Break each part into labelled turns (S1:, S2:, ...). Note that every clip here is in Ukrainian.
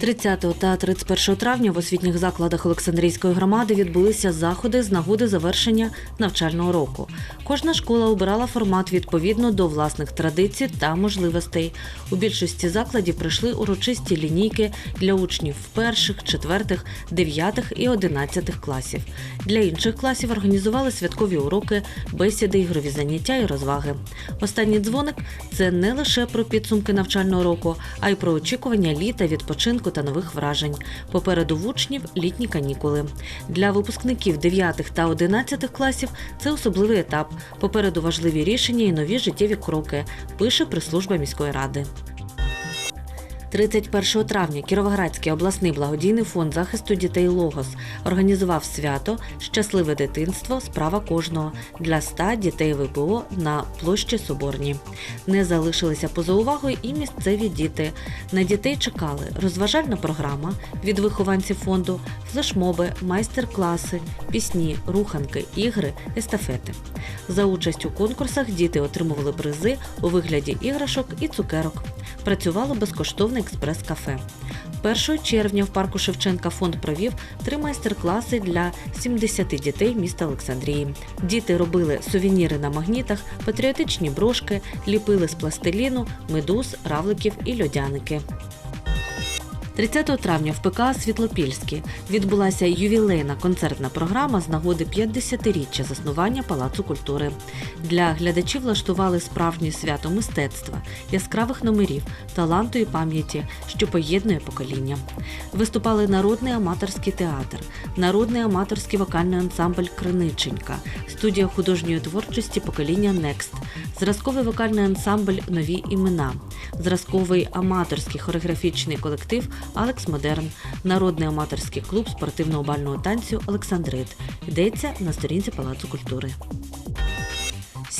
S1: 30 та 31 травня в освітніх закладах Олександрійської громади відбулися заходи з нагоди завершення навчального року. Кожна школа обирала формат відповідно до власних традицій та можливостей. У більшості закладів прийшли урочисті лінійки для учнів перших, четвертих, дев'ятих і одинадцятих класів. Для інших класів організували святкові уроки, бесіди, ігрові заняття і розваги. Останній дзвоник це не лише про підсумки навчального року, а й про очікування літа, відпочинку та нових вражень. Попереду в учнів літні канікули. Для випускників 9 та 11 класів це особливий етап. Попереду важливі рішення і нові життєві кроки, пише прес-служба міської ради. 31 травня Кіровоградський обласний благодійний фонд захисту дітей Логос організував свято Щасливе дитинство справа кожного для ста дітей ВПО на площі Соборні. Не залишилися поза увагою і місцеві діти. На дітей чекали розважальна програма від вихованців фонду, флешмоби, майстер-класи, пісні, руханки, ігри, естафети. За участь у конкурсах діти отримували призи у вигляді іграшок і цукерок. Працювало безкоштовне експрес-кафе. 1 червня в парку Шевченка фонд провів три майстер-класи для 70 дітей міста Олександрії. Діти робили сувеніри на магнітах, патріотичні брошки, ліпили з пластиліну, медуз, равликів і льодяники. 30 травня в ПК Світлопільській відбулася ювілейна концертна програма з нагоди 50-річчя заснування Палацу культури. Для глядачів влаштували справжнє свято мистецтва, яскравих номерів, таланту і пам'яті, що поєднує покоління. Виступали народний аматорський театр, народний аматорський вокальний ансамбль Криниченька, студія художньої творчості покоління Next, зразковий вокальний ансамбль Нові імена, зразковий аматорський хореографічний колектив Алекс Модерн, народний аматорський клуб спортивно-бального танцю Олександрит. Йдеться на сторінці Палацу культури.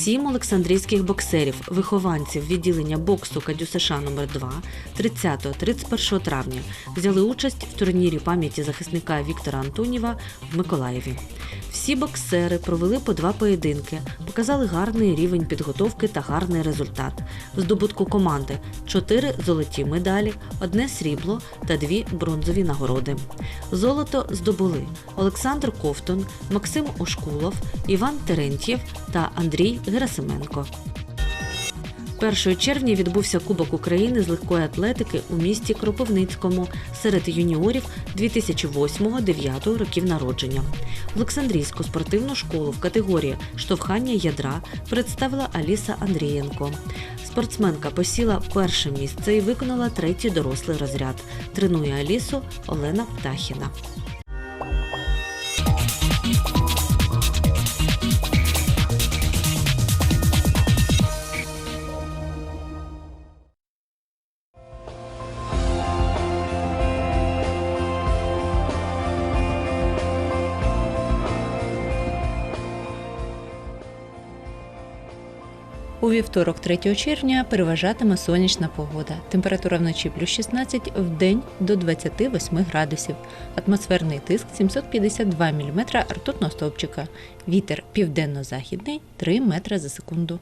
S1: Сім олександрійських боксерів, вихованців відділення боксу Кадю США номер 2 30-31 травня взяли участь в турнірі пам'яті захисника Віктора Антонєва в Миколаєві. Всі боксери провели по два поєдинки, показали гарний рівень підготовки та гарний результат. Здобутку команди чотири золоті медалі, одне срібло та дві бронзові нагороди. Золото здобули Олександр Ковтун, Максим Ошкулов, Іван Терентьєв та Андрій Герасименко. 1 червня відбувся Кубок України з легкої атлетики у місті Кропивницькому серед юніорів 2008-2009 років народження. Олександрійську спортивну школу в категорії штовхання ядра представила Аліса Андрієнко. Спортсменка посіла перше місце і виконала третій дорослий розряд. Тренує Алісу Олена Птахіна.
S2: У вівторок, 3 червня, переважатиме сонячна погода. Температура вночі плюс 16, в день до 28 градусів. Атмосферний тиск 752 мм ртутного стовпчика. Вітер південно-західний 3 метри за секунду.